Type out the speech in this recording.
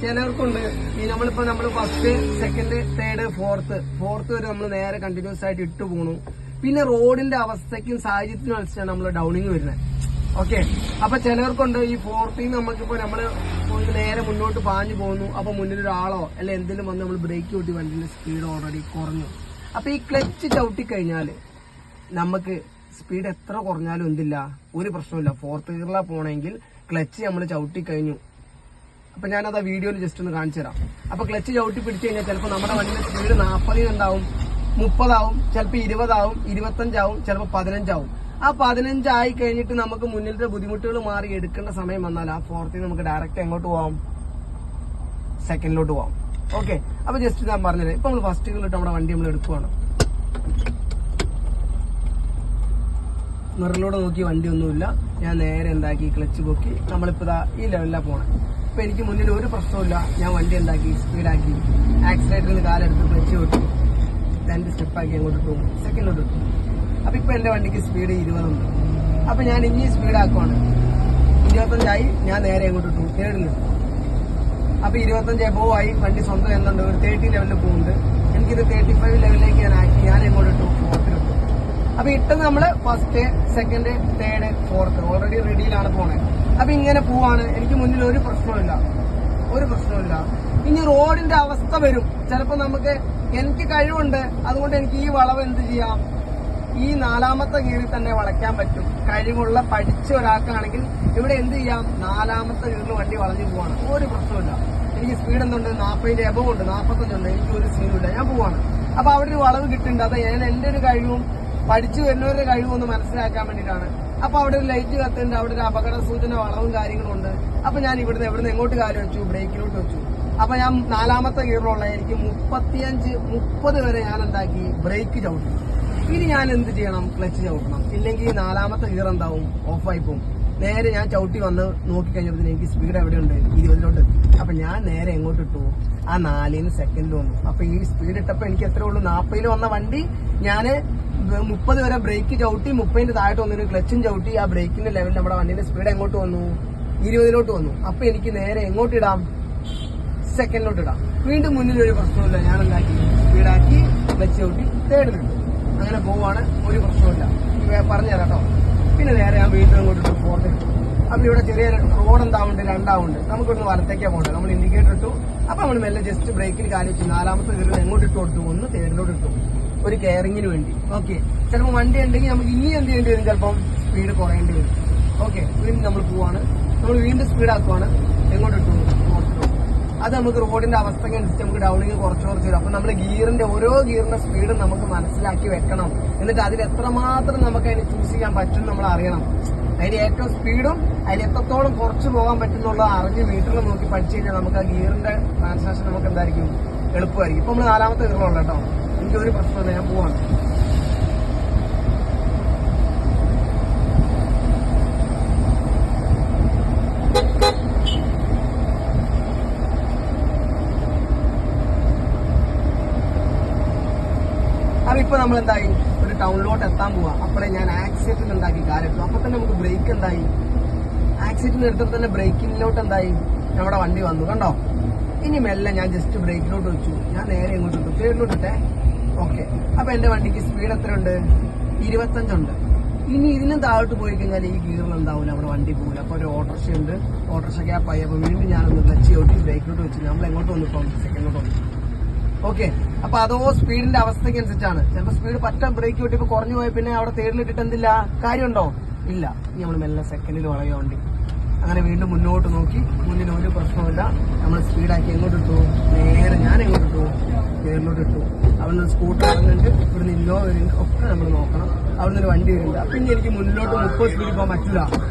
ചിലർക്കുണ്ട്. ഈ നമ്മളിപ്പോ നമ്മൾ first second third fourth fourth വരെ നമ്മൾ നേരെ കണ്ടിന്യൂസ് ആയിട്ട് ഇട്ട് പോണു. പിന്നെ റോഡിന്റെ അവസ്ഥയ്ക്കും സാഹചര്യത്തിനും അനുസരിച്ചാണ് നമ്മൾ ഡൗണിങ് വരുന്നത് ഓക്കെ അപ്പൊ ചിലർക്കുണ്ട് ഈ ഫോർത്തിൽ നമുക്കിപ്പോ നമ്മൾ നേരെ മുന്നോട്ട് പാഞ്ഞു പോകുന്നു അപ്പൊ മുന്നിൽ ഒരാളോ അല്ലെ എന്തെങ്കിലും വന്ന് നമ്മൾ ബ്രേക്ക് കൂട്ടി വണ്ടിന്റെ സ്പീഡ് ഓൾറെഡി കുറഞ്ഞു. അപ്പൊ ഈ ക്ലച്ച് ചവിട്ടി കഴിഞ്ഞാൽ നമുക്ക് സ്പീഡ് എത്ര കുറഞ്ഞാലും എന്തില്ല? ഒരു പ്രശ്നമില്ല ഫോർത്ത് ഗിയറിലാണ് പോണെങ്കിൽ ക്ലച്ച് നമ്മൾ ചവിട്ടി കഴിഞ്ഞു അപ്പൊ ഞാനത് ആ വീഡിയോയിൽ ജസ്റ്റ് ഒന്ന് കാണിച്ചു തരാം. അപ്പൊ ക്ലച്ച് ചവിട്ടി പിടിച്ചു കഴിഞ്ഞാൽ ചിലപ്പോൾ നമ്മുടെ വണ്ടിയുടെ സ്പീഡ് നാൽപ്പതിന് ഉണ്ടാവും മുപ്പതാവും. ചിലപ്പോൾ ഇരുപതാവും. ഇരുപത്തഞ്ചാവും. ചിലപ്പോൾ പതിനഞ്ചാവും. ആ പതിനഞ്ചായി കഴിഞ്ഞിട്ട് നമുക്ക് മുന്നിലത്തെ ബുദ്ധിമുട്ടുകൾ മാറി എടുക്കേണ്ട സമയം വന്നാൽ ആ ഫോർത്തിൽ നമുക്ക് ഡയറക്റ്റ് എങ്ങോട്ട് പോവാം? സെക്കൻഡിലോട്ട് പോവാം. ഓക്കെ അപ്പൊ ജസ്റ്റ് ഞാൻ പറഞ്ഞത് ഇപ്പൊ നമ്മൾ ഫസ്റ്റ് കിലോട്ട് നമ്മുടെ വണ്ടി നമ്മൾ എടുക്കുവാണ്. മിററിലൂടെ നോക്കി വണ്ടി ഒന്നുമില്ല. ഞാൻ നേരെ എന്താക്കി? ക്ലച്ച് പൊക്കി. നമ്മളിപ്പോ ഈ ലെവലിലാണ് പോണേ. ഇപ്പൊ എനിക്ക് മുന്നിൽ ഒരു പ്രശ്നമില്ല ഞാൻ വണ്ടി എന്താക്കി? സ്പീഡാക്കി. ആക്സിലേറ്ററിൽ നിന്ന് കാലെടുത്ത് ക്ലച്ച് വിട്ടു. രണ്ട് സ്റ്റെപ്പാക്കി അങ്ങോട്ട് ഇട്ടു സെക്കൻഡ് ഇട്ടു അപ്പൊ ഇപ്പൊ എന്റെ വണ്ടിക്ക് സ്പീഡ് ഇരുപതുണ്ട്. അപ്പൊ ഞാൻ ഇനി സ്പീഡാക്കുവാണ്. ഇരുപത്തഞ്ചായി ഞാൻ നേരെ അങ്ങോട്ട് ഇട്ടു. തേർഡിലിട്ടു അപ്പൊ ഇരുപത്തഞ്ച് എബോവ് ആയി വണ്ടി സ്വന്തം എന്തുണ്ട്? ഒരു തേർട്ടി ലെവലിൽ പോകുന്നുണ്ട്. എനിക്കിത് തേർട്ടി ഫൈവ് ലെവലിലേക്ക് ഞാൻ ആക്കി. ഞാൻ എങ്ങോട്ട് ഇട്ടു. ഫോർത്തിലിട്ടു അപ്പൊ ഇട്ടത് നമ്മൾ first second third fourth already റെഡിയിലാണ് പോണേ. അപ്പൊ ഇങ്ങനെ പോവാണ്. എനിക്ക് മുന്നിൽ ഒരു പ്രശ്നമില്ല ഒരു പ്രശ്നമില്ല ഇനി റോഡിന്റെ അവസ്ഥ വരും. ചിലപ്പോ നമുക്ക് എനിക്ക് കഴിവുണ്ട്. അതുകൊണ്ട് എനിക്ക് ഈ വളവ് എന്ത് ചെയ്യാം? ഈ നാലാമത്തെ ഗിയറിൽ തന്നെ വളയ്ക്കാൻ പറ്റും. കഴിവുള്ള പഠിച്ച ഒരാൾക്കാണെങ്കിൽ ഇവിടെ എന്ത് ചെയ്യാം? നാലാമത്തെ ഗിയറിൽ വണ്ടി വളഞ്ഞു പോവാണ്. ഒരു പ്രശ്നമില്ല എനിക്ക് സ്പീഡ് എന്തുണ്ട്? നാൽപ്പതിന്റെ എബവ് ഉണ്ട്. നാൽപ്പത്തഞ്ചുണ്ട് എനിക്ക് ഒരു സീനുമില്ല ഞാൻ പോവാണ്. അപ്പൊ അവിടെ ഒരു വളവ് കിട്ടുന്നുണ്ട്. അത് ഞാൻ എന്റെ ഒരു കഴിവും പഠിച്ചു വരുന്നവരുടെ കഴിവും ഒന്ന് മനസ്സിലാക്കാൻ വേണ്ടിയിട്ടാണ് അപ്പൊ അവിടെ ഒരു ലൈറ്റ് കത്തുണ്ട് അവിടെ ഒരു അപകട സൂചന വളവും കാര്യങ്ങളും ഉണ്ട്. അപ്പൊ ഞാൻ ഇവിടുന്ന് എവിടുന്ന് എങ്ങോട്ട് കാര്യം വെച്ചു? ബ്രേക്കിലോട്ട് വെച്ചു. അപ്പൊ ഞാൻ നാലാമത്തെ ഗിയറിലുള്ള എനിക്ക് മുപ്പത്തിയഞ്ച് മുപ്പത് വരെ ഞാൻ എന്താക്കി? ബ്രേക്ക് ചവിട്ടി ഇനി ഞാൻ എന്ത് ചെയ്യണം? ക്ലച്ച് ചവിട്ടണം. ഇല്ലെങ്കിൽ നാലാമത്തെ ഗിയർ എന്താവും? ഓഫായി പോകും. നേരെ ഞാൻ ചവിട്ടി വന്ന് നോക്കിക്കഴിഞ്ഞപ്പോൾ എനിക്ക് സ്പീഡ് എവിടെയുണ്ട്? ഇരുപതിലോട്ട് എത്തി. അപ്പൊ ഞാൻ നേരെ എങ്ങോട്ട് ഇട്ടു? ആ നാലിന് സെക്കൻഡ് വന്നു. അപ്പൊ ഈ സ്പീഡ് ഇട്ടപ്പോ എനിക്ക് എത്ര ഉള്ളൂ? നാൽപ്പതിൽ വന്ന വണ്ടി ഞാൻ മുപ്പത് വരെ ബ്രേക്ക് ചവിട്ടി മുപ്പതിന്റെ താഴോട്ട് വന്നു ക്ലച്ചും ചവിട്ടി ആ ബ്രേക്കിന്റെ ലെവൽ നമ്മുടെ വണ്ടിന്റെ സ്പീഡ് എങ്ങോട്ട് വന്നു? ഇരുപതിലോട്ട് വന്നു. അപ്പൊ എനിക്ക് നേരെ എങ്ങോട്ട് ഇടാം? സെക്കൻഡിലോട്ട് ഇടാം. വീണ്ടും മുന്നിൽ ഒരു പ്രശ്നമില്ല ഞാൻ എന്താക്കി സ്പീഡാക്കി ക്ലച്ച് ചവിട്ടി തേർഡിലിട്ടു അങ്ങനെ പോവാണ്. ഒരു പ്രശ്നമില്ല പറഞ്ഞു തരാം കേട്ടോ. പിന്നെ നേരെ ഞാൻ വീണ്ടും അങ്ങോട്ട് ഇട്ടു ഫോർത്ത് ഇട്ടു. അപ്പൊ ഇവിടെ ചെറിയ റോഡ് എന്താവുണ്ട്? രണ്ടാവുണ്ട്. നമുക്കൊന്ന് വലത്തേക്കാ പോകണ്ട നമ്മൾ ഇൻഡിക്കേറ്റർ ഇട്ടു. അപ്പൊ നമ്മൾ മെല്ലെ ജസ്റ്റ് ബ്രേക്കിൽ കാലിച്ചു നാലാമത്തെ ഇതിൽ എങ്ങോട്ട് ഇട്ട് കൊടുത്തു? ഒന്ന് തേർഡിലോട്ട് ഇട്ടു. ഒരു കെയറിങ്ങിന് വേണ്ടി. ഓക്കെ ചിലപ്പോൾ വണ്ടി ഉണ്ടെങ്കിൽ നമുക്ക് ഇനി എന്ത് ചെയ്യേണ്ടി വരും? ചിലപ്പം സ്പീഡ് കുറയേണ്ടി വരും. ഓക്കെ വീണ്ടും നമ്മൾ പോവാണ്. നമ്മൾ വീണ്ടും സ്പീഡ് ആക്കുവാണ്. എങ്ങോട്ട് ഇട്ടു അത് നമുക്ക് റോഡിന്റെ അവസ്ഥയ്ക്ക് അനുസരിച്ച് നമുക്ക് ഡൗണിങ് കുറച്ച് കുറച്ച് വരും. അപ്പൊ നമ്മൾ ഗിയറിന്റെ ഓരോ ഗിയറിന്റെ സ്പീഡ് നമുക്ക് മനസ്സിലാക്കി വെക്കണം. എന്നിട്ട് അതിൽ എത്രമാത്രം നമുക്ക് അതിന് ചൂസ് ചെയ്യാൻ പറ്റും നമ്മൾ അറിയണം. അതിന് ഏറ്റവും സ്പീഡും അതിൽ എത്രത്തോളം കുറച്ച് പോകാൻ പറ്റുന്നുള്ള അറിഞ്ഞ് മീറ്ററിൽ നോക്കി പഠിച്ചു കഴിഞ്ഞാൽ നമുക്ക് ആ ഗിയറിന്റെ ട്രാൻസാക്ഷൻ നമുക്ക് എന്തായിരിക്കും? എളുപ്പമായിരിക്കും. ഇപ്പൊ നമ്മൾ നാലാമത്തെ ഗിയറിലുള്ള കേട്ടോ. എനിക്ക് ഒരു പ്രശ്നമില്ല ഞാൻ പോവാണ് അപ്പൊ ഇപ്പൊ നമ്മൾ എന്തായി? ഒരു ടൗണിലോട്ട് എത്താൻ പോവാ. അപ്പോഴേ ഞാൻ ആക്സിഡന്റ് ഉണ്ടാക്കി കാലിട്ടു അപ്പൊ തന്നെ നമുക്ക് ബ്രേക്ക് എന്തായി? ആക്സിഡന്റ് എടുത്തപ്പോൾ തന്നെ ബ്രേക്കിങ്ങിലോട്ട് എന്തായി? നമ്മുടെ വണ്ടി വന്നു. കണ്ടോ? ഇനി മെല്ലെ ഞാൻ ജസ്റ്റ് ബ്രേക്കിലോട്ട് വെച്ചു. ഞാൻ നേരെ ഇങ്ങോട്ട് ഇട്ടു. സൈഡിലോട്ട് ഇട്ടേ. ഓക്കെ. അപ്പൊ എന്റെ വണ്ടിക്ക് സ്പീഡ് എത്ര എത്രയുണ്ട്? ഇരുപത്തഞ്ചുണ്ട്. ഇനി ഇതിനും താഴോട്ട് പോയി കഴിഞ്ഞാൽ ഈ ഗീറിൽ ഉണ്ടാവില്ല അവിടെ വണ്ടി പോകില്ല അപ്പൊ ഒരു ഓട്ടോറിക്ഷ ഉണ്ട്. ഓട്ടോറിക്ഷ ഗ്യാപ്പായി അപ്പൊ വീണ്ടും ഞാനൊന്ന് ക്ലച്ച് ചോട്ടി ബ്രേക്കിലോട്ട് വെച്ചു. നമ്മൾ എങ്ങോട്ട് വന്നു ഇപ്പം? സെക്കൻഡിലോട്ട് വന്നു. ഓക്കെ. അപ്പൊ അതോ സ്പീഡിന്റെ അവസ്ഥയ്ക്ക് അനുസരിച്ചാണ് ചിലപ്പോൾ സ്പീഡ് പറ്റ ബ്രേക്ക് കിട്ടിയപ്പോ കുറഞ്ഞു പോയി പിന്നെ അവിടെ തേടിലിട്ടിട്ട് എന്തില്ല? കാര്യമുണ്ടോ? ഇല്ല. ഇനി നമ്മൾ മെല്ലെ സെക്കൻഡിൽ വളയ വണ്ടി. അങ്ങനെ വീണ്ടും മുന്നോട്ട് നോക്കി. മുന്നിൽ ഒരു പ്രശ്നമില്ല നമ്മൾ സ്പീഡാക്കി എങ്ങോട്ട് ഇട്ടു? നേരെ ഞാൻ എങ്ങോട്ട് അവിടുന്ന് സ്കൂട്ടർ ഇറങ്ങുന്നുണ്ട്. ഇവിടുന്ന് ഇന്നോവ വരുന്നുണ്ട്. ഒക്കെ നമ്മൾ നോക്കണം. അവിടുന്ന് ഒരു വണ്ടി വരുന്നുണ്ട്. പിന്നെ എനിക്ക് മുന്നിലോട്ട് മുപ്പത് സ്പീഡിൽ പോകാൻ പറ്റില്ല.